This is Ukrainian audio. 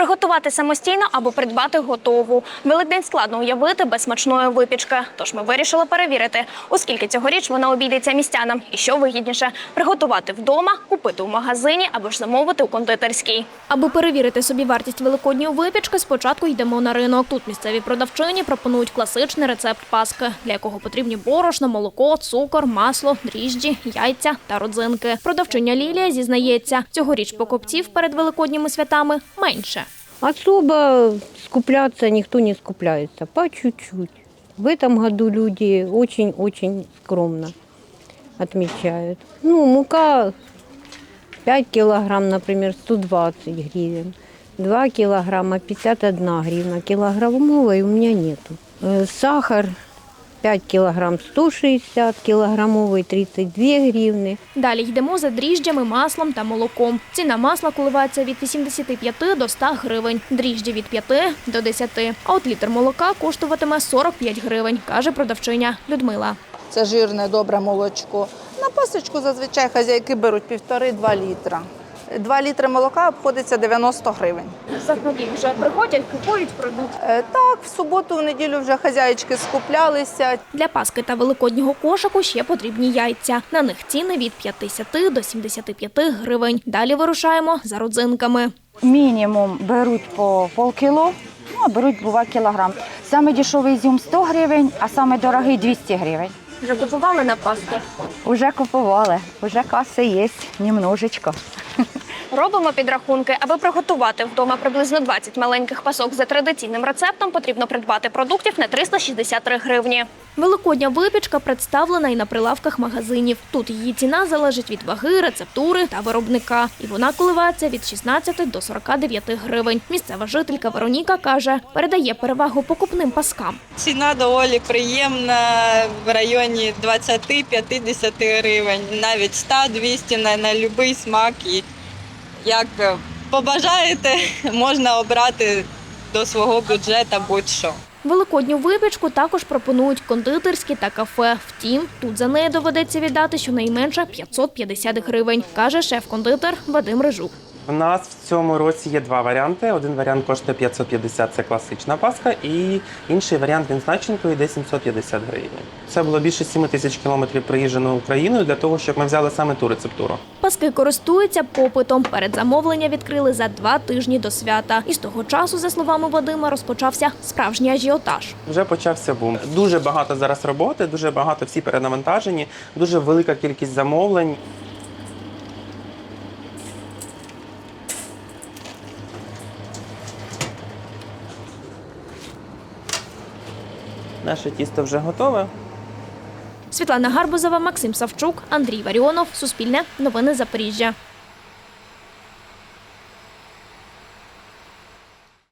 Приготувати самостійно або придбати готову. Великдень складно уявити без смачної випічки. Тож ми вирішили перевірити, оскільки цьогоріч вона обійдеться містянам і що вигідніше приготувати вдома, купити у магазині або ж замовити у кондитерській. Аби перевірити собі вартість великодньої випічки, спочатку йдемо на ринок. Тут місцеві продавчині пропонують класичний рецепт паски, для якого потрібні борошно, молоко, цукор, масло, дріжджі, яйця та родзинки. Продавчиня Лілія зізнається, цьогоріч покупців перед великодніми святами менше. Особо скупляться никто не скупляется, по чуть-чуть. В этом году люди очень-очень скромно отмечают. Ну, мука 5 килограмм, например, 120 гривен. 2 килограмма 51 гривна. Килограммовой у меня нету. Э, Сахар 5 килограмм 160, килограммовый 32 гривны. Далі йдемо за дріжджами, маслом та молоком. Ціна масла коливається від 85 до 100 гривень, дріжджі від 5 до 10. А от літр молока коштуватиме 45 гривень, каже продавчиня Людмила. Це жирне, добре молочко. На пасочку зазвичай хазяйки беруть півтори-два літра. Два літри молока обходиться 90 гривень. Взагалі вже приходять, купують продукт. Е, Так, в суботу, в неділю вже хазяїчки скуплялися. Для паски та великоднього кошику ще потрібні яйця. На них ціни від 50 до 75 гривень. Далі вирушаємо за родзинками. Мінімум беруть по полкіло, ну а беруть бува кілограм. Саме дешевий ізюм 100 гривень, а саме дорогий 200 гривень. Вже купували на паски. Уже купували, уже каси є, немножечко. Робимо підрахунки. Аби приготувати вдома приблизно 20 маленьких пасок за традиційним рецептом, потрібно придбати продуктів на 363 гривні. Великодня випічка представлена і на прилавках магазинів. Тут її ціна залежить від ваги, рецептури та виробника. І вона коливається від 16 до 49 гривень. Місцева жителька Вероніка каже, передає перевагу покупним паскам. Ціна доволі приємна в районі 20-50 гривень, навіть 100-200 на, на будь-який смак. І як е, побажаєте, можна обрати до свого бюджету будь-що. Великодню випічку також пропонують кондитерські та кафе. Втім, тут за неї доведеться віддати щонайменше 550 гривень, каже шеф-кондитер Вадим Рижук. У нас в цьому році є два варіанти. Один варіант коштує 550, це класична паска, і інший варіант він з начинкою йде 750 гривень. Це було більше 7 тисяч кілометрів проїжджено Україною для того, щоб ми взяли саме ту рецептуру. Паски користуються попитом. Перед замовлення відкрили за два тижні до свята. І з того часу, за словами Вадима, розпочався справжній ажіотаж. Вже почався бум. Дуже багато зараз роботи, дуже багато всі перенавантажені, дуже велика кількість замовлень. Наше тісто вже готове. Світлана Гарбузова, Максим Савчук, Андрій Варіонов. Суспільне. Новини Запоріжжя.